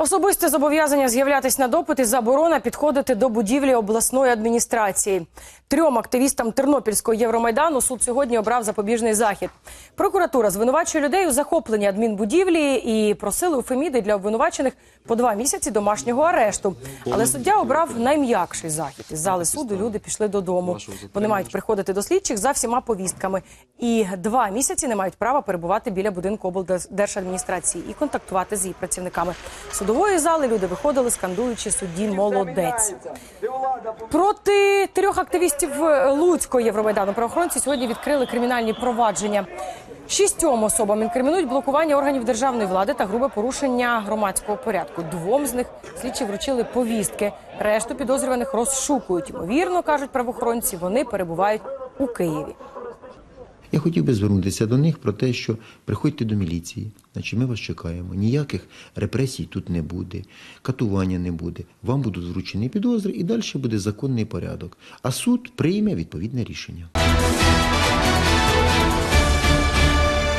Особисте зобов'язання з'являтись на допит і заборона підходити до будівлі обласної адміністрації. Трьом активістам Тернопільського Євромайдану суд сьогодні обрав запобіжний захід. Прокуратура звинувачує людей у захопленні адмінбудівлі і просили у Феміди для обвинувачених по два місяці домашнього арешту. Але суддя обрав найм'якший захід. Із зали суду люди пішли додому. Вони мають приходити до слідчих за всіма повістками. І два місяці не мають права перебувати біля будинку облдержадміністрації і контактувати з її працівниками. Судової зали люди виходили, скандуючи судді молодець. Проти трьох активістів Луцького Євромайдану правоохоронці сьогодні відкрили кримінальні провадження. Шістьом особам інкримінують блокування органів державної влади та грубе порушення громадського порядку. Двом з них слідчі вручили повістки. Решту підозрюваних розшукують. Ймовірно, кажуть правоохоронці, вони перебувають у Києві. Я хотів би звернутися до них про те, що приходьте до міліції, значить ми вас чекаємо. Ніяких репресій тут не буде, катування не буде. Вам будуть вручені підозри і далі буде законний порядок. А суд прийме відповідне рішення.